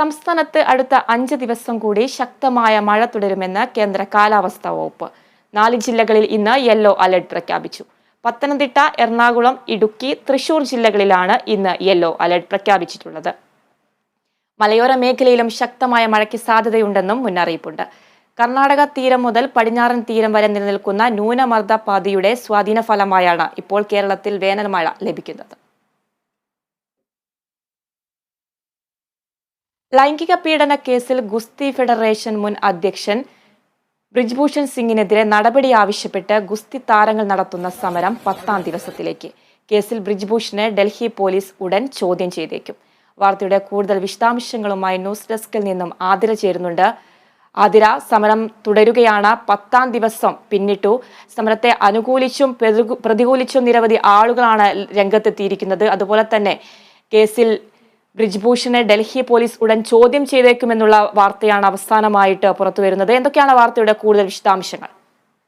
സംസ്ഥാനത്ത് അടുത്ത അഞ്ച് ദിവസം കൂടി ശക്തമായ മഴ തുടരുമെന്ന് കേന്ദ്ര കാലാവസ്ഥാ വകുപ്പ്. നാല് ജില്ലകളിൽ ഇന്ന് യെല്ലോ അലർട്ട് പ്രഖ്യാപിച്ചു. പത്തനംതിട്ട എറണാകുളം ഇടുക്കി തൃശൂർ ജില്ലകളിലാണ് ഇന്ന് യെല്ലോ അലർട്ട് പ്രഖ്യാപിച്ചിട്ടുള്ളത്. മലയോര മേഖലയിലും ശക്തമായ മഴയ്ക്ക് സാധ്യതയുണ്ടെന്നും മുന്നറിയിപ്പുണ്ട്. കർണാടക തീരം മുതൽ പടിഞ്ഞാറൻ തീരം വരെ നിലനിൽക്കുന്ന ന്യൂനമർദ്ദ പാതയുടെ സ്വാധീന ഫലമായാണ് ഇപ്പോൾ കേരളത്തിൽ വേനൽ മഴ ലഭിക്കുന്നത്. ലൈംഗിക പീഡന കേസിൽ ഗുസ്തി ഫെഡറേഷൻ മുൻ അധ്യക്ഷൻ ബ്രിജ്ഭൂഷൺ സിംഗിനെതിരെ നടപടി ആവശ്യപ്പെട്ട് ഗുസ്തി താരങ്ങൾ നടത്തുന്ന സമരം പത്താം ദിവസത്തിലേക്ക്. കേസിൽ ബ്രിജ്ഭൂഷനെ ഡൽഹി പോലീസ് ഉടൻ ചോദ്യം ചെയ്തേക്കും. വാർത്തയുടെ കൂടുതൽ വിശദാംശങ്ങളുമായി ന്യൂസ് ഡെസ്കിൽ നിന്നും ആതിര ചേരുന്നുണ്ട്. ആതിര സമരം തുടരുകയാണ്. പത്താം ദിവസം പിന്നിട്ടു. സമരത്തെ അനുകൂലിച്ചും പ്രതികൂലിച്ചും നിരവധി ആളുകളാണ് രംഗത്തെത്തിയിരിക്കുന്നത്. അതുപോലെ തന്നെ കേസിൽ ബ്രിജ്ഭൂഷണെ ഡൽഹി പോലീസ് ഉടൻ ചോദ്യം ചെയ്തേക്കുമെന്നുള്ള വാർത്തയാണ് അവസാനമായിട്ട് പുറത്തുവരുന്നത്. എന്തൊക്കെയാണ് വാർത്തയുടെ കൂടുതൽ വിശദാംശങ്ങൾ?